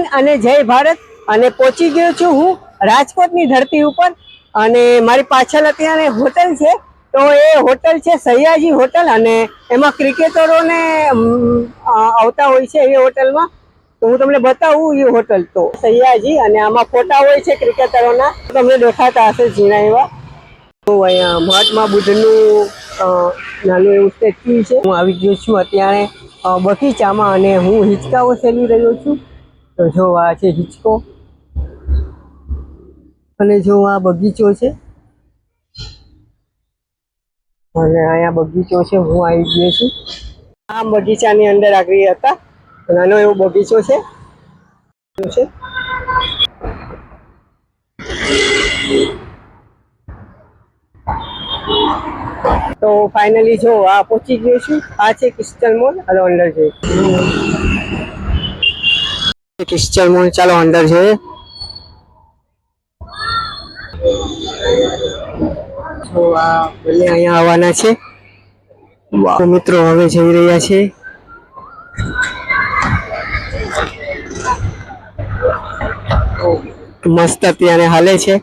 હિન્દ અને જય ભારત. અને પહોંચી ગયો છું હું રાજકોટની ધરતી ઉપર. અને મારી પાછળ અત્યારે હોટલ છે. તો એ હોટલ છે સયાજી હોટલ. અને એમાં ક્રિકેટરોને આવતા હોય છે એ હોટલમાં. તો હું તમને બતાવું એ હોટલ તો. સયાજી અને આમાં ફોટા હોય છે ક્રિકેટરોના. તમને દેખાતા હશે ઝીણા એવા. તો અહીંયા મહાત્મા બુદ્ધનું નાનું એવું સ્ટેચ્યુ છે. હું આવી ગયો છું અત્યારે બગીચામાં અને હું હિંચકાઓ સેલી રહ્યો છું. તો જો આ છે હિંચકો. અને જો આ બગીચો છે. અને અહીંયા બગીચો છે, હું આવી ગયો છું. આ બગીચાની અંદર આગળ હતા. નાનો એવો બગીચો છે. તો ફાઇનલી જો આ પહોંચી ગયો છું. આ છે ક્રિસ્ટલ મોલ અને અંદર જઈએ ક્રિસ્ટલ મોલ ચાલો અંદર છે. તો આ બંને અહીંયા આવવાના છે. તો મિત્રો હવે જઈ રહ્યા છે. મસ્ત અત્યારે હાલે છે.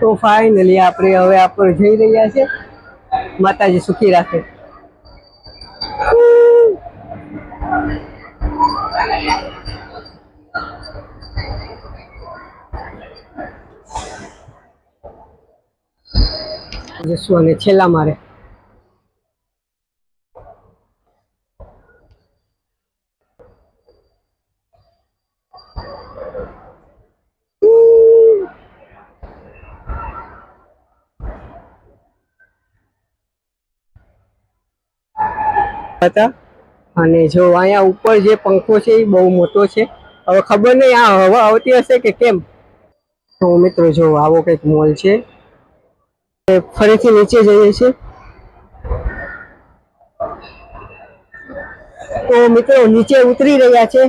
તો ફાઇનલી આપણે હવે આપણે જઈ રહ્યા છે. માતાજી સુખી રાખે. જશું અને છેલ્લા મારે. હતા. અને જો અહીંયા ઉપર જે પંખો છે એ બહુ મોટો છે. હવે ખબર નહીં, આ હવા આવતી હશે કે કેમ? તો મિત્રો, જો આવો કંઈક મોલ છે. ફરીથી નીચે જઈએ છીએ. તો મિત્રો, નીચે ઉતરી રહ્યા છે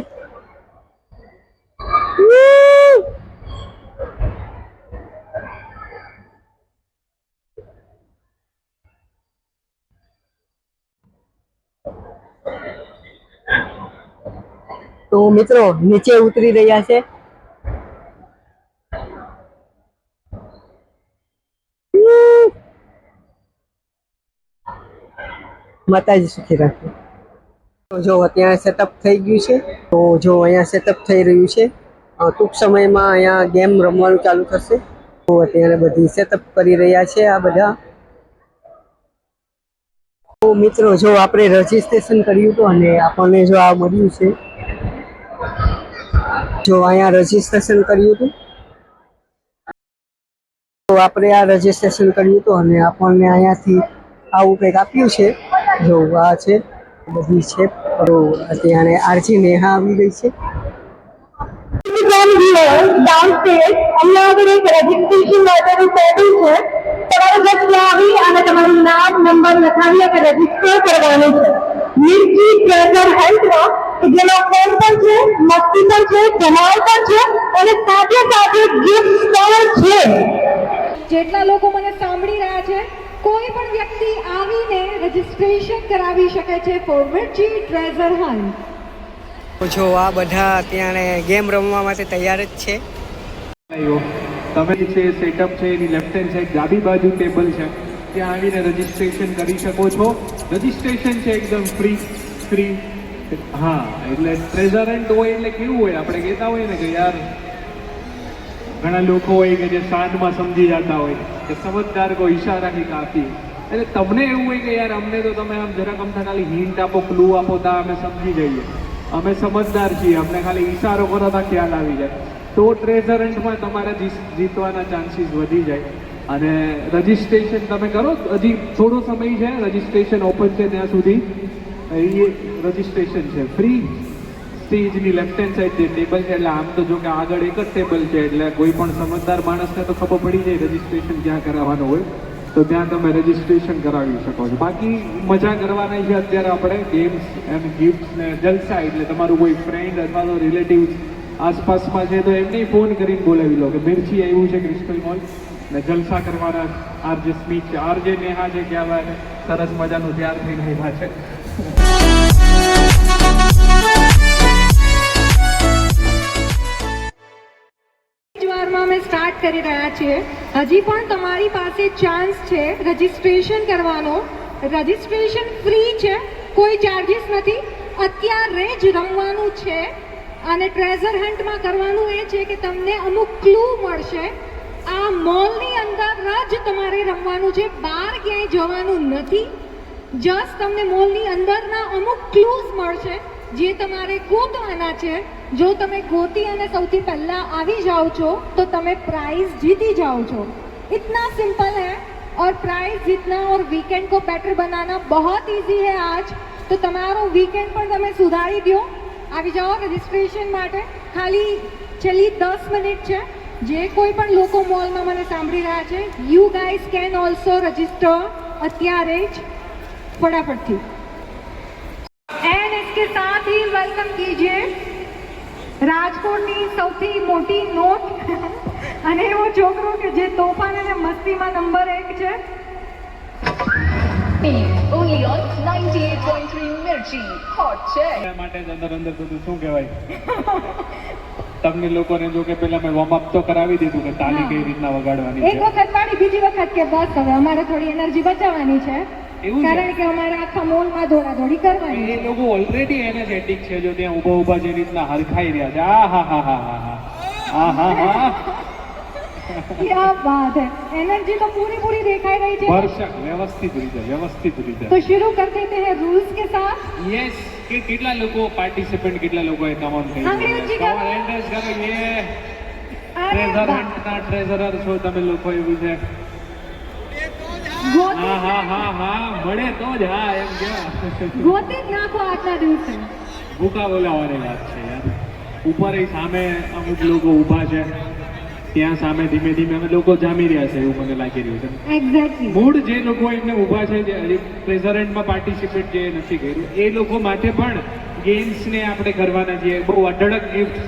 તો મિત્રો નીચે ઉતરી રહ્યા છે. માતાજી સુખી રાખે. જો અત્યારે સેટઅપ થઈ ગયું છે, તો જો અહીંયા સેટઅપ થઈ રહ્યું છે ટૂંક સમયમાં અહીંયા ગેમ રમવાનું ચાલુ થશે. તો અત્યારે બધી સેટઅપ કરી રહ્યા છે આ બધા. તો મિત્રો, જો આપણે રજીસ્ટ્રેશન કર્યું હતું અને આપણને જો આ મળ્યું છે જો અહીંયા રજીસ્ટ્રેશન કર્યું હતું? તો આપણે આ રજીસ્ટ્રેશન કર્યું હતું અને આપણને અહીંયાથી આવું કંઈક આપ્યું છે. જો આ છે, બધી છે, તો અત્યારે આરજી નેહા આવી ગઈ છે. તમારે નામ, નંબર લખાવી અને રજિસ્ટર કરવાનું છે. હેલ્થમાં કે જેનો ફોન પણ છે મસ્તી પણ છે ધમાલ પણ છે અને સાથે સાથે ગિફ્ટ પણ છે. જેટલા લોકો મને સાંભળી રહ્યા છે કોઈ પણ વ્યક્તિ આવીને રજીસ્ટ્રેશન કરાવી શકે છે ફોર મિર્ચી ટ્રેઝર હન્ટ જો આ બધા અત્યારે ગેમ રમવા માટે તૈયાર જ છે. તમે જે છે સેટઅપ છે એની લેફ્ટ હેન્ડ સાઈડ ડાબી બાજુ ટેબલ છે. ત્યાં આવીને રજીસ્ટ્રેશન કરી શકો છો. રજીસ્ટ્રેશન છે એકદમ ફ્રી ફ્રી હા, એટલે ટ્રેઝરન્ટ હોય એટલે કેવું હોય? આપણે કહેતા હોય ને કે યાર, ઘણા લોકો હોય કે જે શાંતમાં સમજી જતા હોય, કે સમજદાર કોઈ ઈશારાની કાફી એટલે તમને એવું હોય કે યાર, અમને તો તમે આમ જરાક અમથા ખાલી હિન્ટ આપો ક્લુ આપો, તો અમે સમજી જઈએ. અમે સમજદાર છીએ, અમને ખાલી ઈશારો કરો તો ખ્યાલ આવી જાય. તો ટ્રેઝરન્ટમાં તમારા જીત- જીતવાના ચાન્સીસ વધી જાય. અને રજિસ્ટ્રેશન તમે કરો, હજી થોડો સમય છે રજિસ્ટ્રેશન ઓપન છે ત્યાં સુધી. એ રજિસ્ટ્રેશન છે. ફ્રી સ્ટેજની લેફ્ટ હેન્ડ સાઈડ જે ટેબલ છે, એટલે આમ તો જો કે આગળ એક જ ટેબલ છે, એટલે કોઈ પણ સમજદાર માણસને તો ખબર પડી જાય રજિસ્ટ્રેશન ક્યાં કરાવવાનું હોય. તો ત્યાં તમે રજીસ્ટ્રેશન કરાવી શકો છો. બાકી મજા કરવાની છે અત્યારે આપણે ગેમ્સ એન્ડ ગિફ્ટ ને જલસા, એટલે તમારું કોઈ ફ્રેન્ડ અથવા તો રિલેટિવ આસપાસમાં છે, તો એમને ફોન કરીને બોલાવી લો કે મિર્ચી આવ્યું છે ક્રિસ્ટલ મોલ ને જલસા કરવાના આરજે સ્મિત છે. આરજે નેહા છે કહેવાય સરસ મજાનું તૈયાર થઈને આવ્યા છે. જ અમે સ્ટાર્ટ કરી રહ્યા છીએ. હજી પણ તમારી પાસે ચાન્સ છે રજિસ્ટ્રેશન કરવાનો. રજિસ્ટ્રેશન ફ્રી છે. કોઈ ચાર્જિસ નથી. અત્યારે જ રમવાનું છે. અને ટ્રેઝર હન્ટમાં કરવાનું એ છે કે તમને અમુક ક્લુ મળશે. આ મોલની અંદર જ તમારે રમવાનું છે. બહાર ક્યાંય જવાનું નથી. જસ્ટ તમને મોલની અંદરના અમુક ક્લૂઝ મળશે, જે તમારે ગોતવાના છે. જો તમે ગોતી અને સૌથી પહેલા આવી જાઓ છો તો તમે प्राइज जीती जाओ છો इतना सिंपल है और प्राइज जीतना और वीकेंड को बेटर बनाना बहुत इजी है आज તો તમારો વીકેન્ડ પણ તમે સુધારી દો આવી જાઓ રજિસ્ટ્રેશન માટે ખાલી છેલ્લી દસ મિનિટ છે જે કોઈ પણ લોકો મોલમાં મને સાંભળી રહ્યા છે you guys can also register અત્યારે જ फटाफट थी एंड इसके साथ ही वेलकम कीजिए રાજકોટની સૌથી મોટી નોટ અને એવો છોકરો કે જે તોફાન અને મસ્તીમાં નંબર એક છે Only on 98.3 Mirchi. Hot check. એટલા માટે અંદર અંદર બધું શું કહેવાય તમને લોકોને જો કે પેલા મેં વોર્મ અપ તો કરાવી દીધું કે તાલી કઈ રીતના વગાડવાની એક વખત વાળી બીજી વખત કે બસ હવે અમારે થોડી એનર્જી બચાવવાની છે? કારણ કે અમારે આખા મોલમાં ધોળાધોડી કરવાની એ લોકો ઓલરેડી એનર્જેટિક છે જો ત્યાં ઊભા ઊભા જે રીતના હરખાઈ રહ્યા છે. આ હા હા હા હા હા. હા એનર્જી તો પૂરી પૂરી દેખાઈ રહી છે. ભરશક વ્યવસ્થિત રીતે વ્યવસ્થિત રીતે. તો શરૂ કર દેતે હે રૂલ્સ કે સાથ? યસ કે કેટલા લોકો પાર્ટિસિપન્ટ કેટલા લોકો એ તમામ થઈ ગયા. એન્ડર્સ કરો. યે ટ્રેઝરર ના ટ્રેઝરર છો તમે લોકો એવું છે. હા હા હા હા મળે તો જ હા એમ કે ગોતી જ નાખો દિવસે. વાત છે યાર. ઉપર એ સામે અમુક લોકો ઊભા છે. ત્યાં સામે ધીમે ધીમે અમે લોકો જામી રહ્યા છે એવું મને લાગી રહ્યું છે. એક્ઝેક્ટલી મૂળ જે લોકો એમને ઊભા છે જે હજી પ્રેઝરન્ટમાં પાર્ટિસિપેટ જે નથી કર્યું એ લોકો માટે પણ ગેમ્સને આપણે કરવાના છીએ. બહુ અઢળક ગિફ્ટ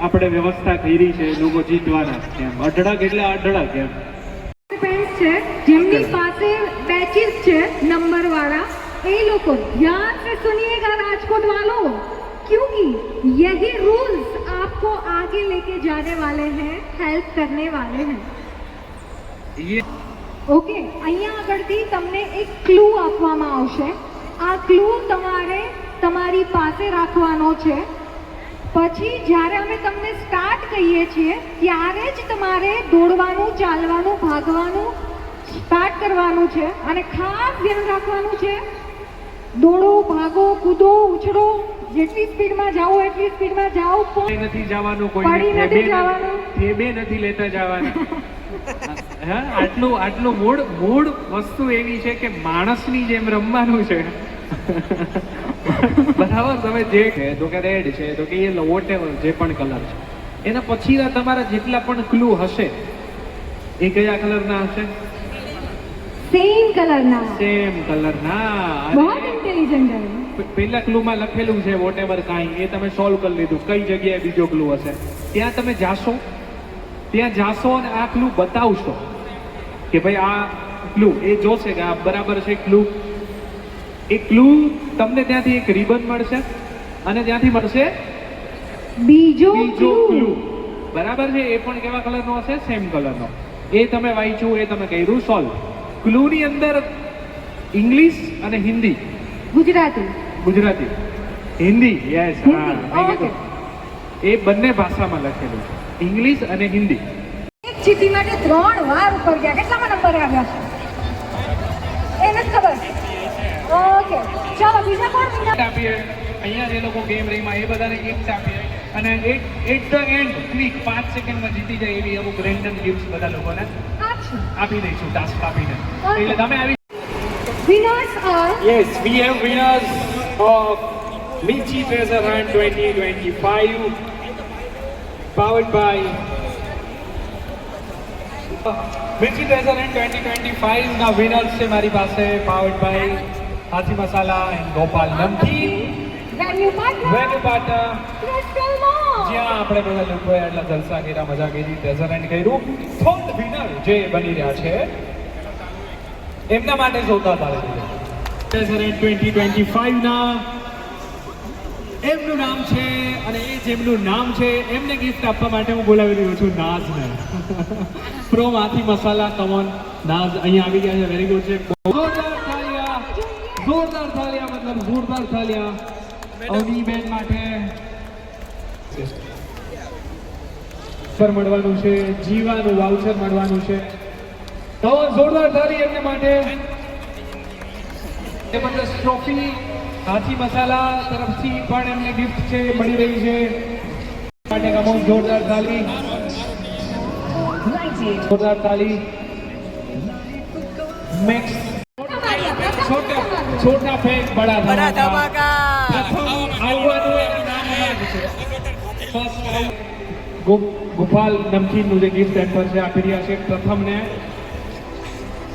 આપણે વ્યવસ્થા કરી છે લોકો જીતવાના છે. એમ અઢળક એટલે અઢળક એમ. છે જેમની પાસે બેચીસ છે નંબર वाला એ લોકો ध्यान से सुनिएगा राजकोट वालों क्योंकि यही रूल्स आपको आगे लेके जाने वाले हैं हेल्प करने वाले हैं ये ઓકે અહીંયા આગળથી તમને એક ક્લુ આપવામાં આવશે આ ક્લુ તમારે તમારી પાસે રાખવાનો છે પછી જ્યારે અમે તમને સ્ટાર્ટ કહીએ છીએ ત્યારે જ તમારે દોડવાનું ચાલવાનું ભાગવાનું સ્ટાર્ટ કરવાનું છે અને ખાસ ધ્યાન રાખવાનું છે. દોડો ભાગો કૂદો ઉછળો જેટલી સ્પીડમાં જાઓ એટલી સ્પીડમાં જાઓ કોઈ પણ નથી જવાનું કોઈ પડી નથી જવાનું. બે નથી લેતા જવાનું. હા આટલું આટલું મૂળ મૂળ વસ્તુ એવી છે કે માણસની જેમ રમવાનું છે. બરાબર તમે જે છે તો કે રેડ છે તો કે એ વોટ જે પણ કલર છે. એના પછીના તમારા જેટલા પણ ક્લુ હશે એ કયા કલરના હશે? સેમ કલરના સેમ કલરના બહુ ઇન્ટેલિજન્ટ છે. પેલા ક્લુમાં લખેલું છે વોટ એવર કાંઈ એ તમે સોલ્વ કરી લીધું. કઈ જગ્યાએ બીજો ક્લુ હશે? ત્યાં તમે જાશો ત્યાં જાશો અને આ ક્લુ બતાવશો કે ભાઈ આ ક્લુ એ જોશે કે આ બરાબર છે ક્લુ એ ક્લુ તમને ત્યાંથી એક રિબન મળશે અને ત્યાંથી મળશે બીજો બીજો. ક્લુ બરાબર છે? એ પણ કેવા કલરનો હશે? સેમ કલરનો એ તમે વાંચ્યું એ તમે કર્યું સોલ્વ ક્લુની અંદર ઇંગ્લિશ અને હિન્દી ગુજરાતી. ગુજરાતી. હિન્દી યસ હા ઓકે. કીધું. એ બંને ભાષામાં લખેલું છે. ઇંગ્લિશ અને હિન્દી એક ચીટી માટે ત્રણ વાર ઉપર ગયા. કેટલામાં નંબર આવ્યા છે? એને ખબર. ઓકે ચાલો બીજા કોણ? આપીએ. અહીંયા જે લોકો ગેમ રહીમાં એ બધાને ગિફ્ટ આપીએ. અને at at the end quick પાંચ સેકન્ડમાં જીતી જાય એવી અમુક રેન્ડમ ગિફ્ટ બધા લોકોને. આપી દઈશું ટાસ્ક આપીને. એટલે તમે આવી winners are Yes, we have winners of Michi Treasure Hunt 2025, powered by Mirchi treasure and twenty twenty ફાઈવના winners છે મારી પાસે powered by Hathi Masala and Gopal Namkeen venue partner venue partner Crystal આપણે બધા લોકોએ એટલા જલસા કર્યા મજા કરી ટ્રેઝર કર્યું. થર્ડ વિનર જે બની રહ્યા છે એમના માટે જોતા તારે ટ્રેઝર એન્ડ ટ્વેન્ટી ટ્વેન્ટી ફાઈવના એમનું નામ છે અને એ જેમનું નામ છે એમને ગિફ્ટ આપવા માટે હું બોલાવી રહ્યો છું નાઝને. પ્રો માથી મસાલા કમોન નાઝ અહીંયા આવી ગયા છે. વેરી ગુડ છે. જોરદાર થાલિયા. જોરદાર થાલિયા મતલબ જોરદાર થાલિયા. અવનીબેન માટે. પર મળવાનું છે જીવાનું વાઉચર મળવાનું છે. તો જોરદાર થાળી એમને માટે. જબરદસ્ત ટ્રોફી હાથી મસાલા તરફથી પણ એમને ગિફ્ટ છે મળી રહી છે. માટે કમો જોરદાર થાળી જોરદાર થાળી મેક્સ છોટા છોટા ફેક બડા બડા ધમાકા. પ્રથમ આવવાનું નામ છે. ફર્સ્ટ ગોપાલ નમકીનનું જે ગિફ્ટ સેમ્પલ છે આપી રહ્યા છે. પ્રથમને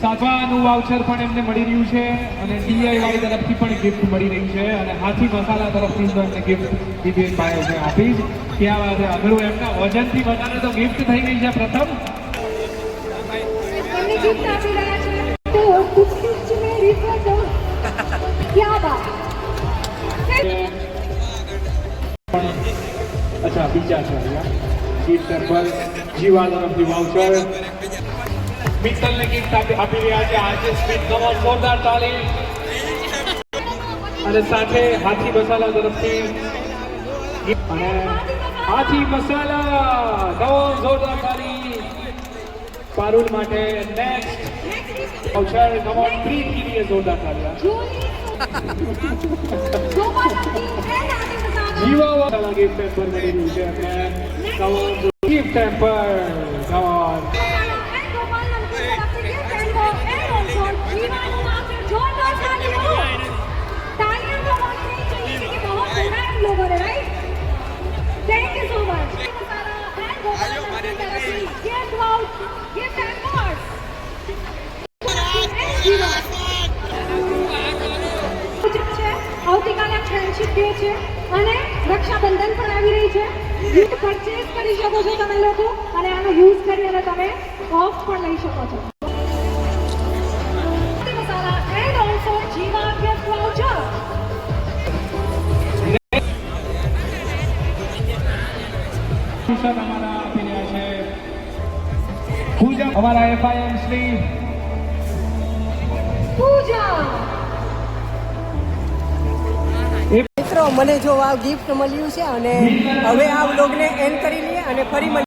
સાચવાનું વાઉચર પણ એમને મળી રહ્યું છે અને ટીઆઈવાળી તરફથી પણ ગિફ્ટ મળી રહી છે અને હાથી મસાલા તરફથી પણ ગિફ્ટ દિવ્યેશ ભાઈઓ આપી જ ત્યાં વાત અઘરું એમના વજનથી વધારે તો ગિફ્ટ થઈ ગઈ છે પ્રથમ. અચ્છા બીજા છે ગીત સરપંચ જીવા તરફથી વાઉચર મિત્તલને ગીત આપી રહ્યા છે. આજે સ્પીડ કમો જોરદાર તાલી. અને સાથે હાથી મસાલા તરફથી. અને હાથી મસાલા. નવો જોરદાર તાલી. પારુલ માટે નેક્સ્ટ વાઉચર કમો ટ્રી જોરદાર તાલી જીવા વાળા ગીત પેપર મળી રહ્યું છે. આપણે નવો ગિફ્ટ હેમ્પર પરચેસ કરી શકો છો તમે લોકો અને આનો યુઝ કરી અને તમે ઓફ પણ લઈ શકો છો. અમારા એફઆઈએમ શ્રી પૂજા. મને જો આ ગિફ્ટ મળ્યું છે અને હવે આ બ્લોગને એન્ડ કરી લઈએ અને ફરી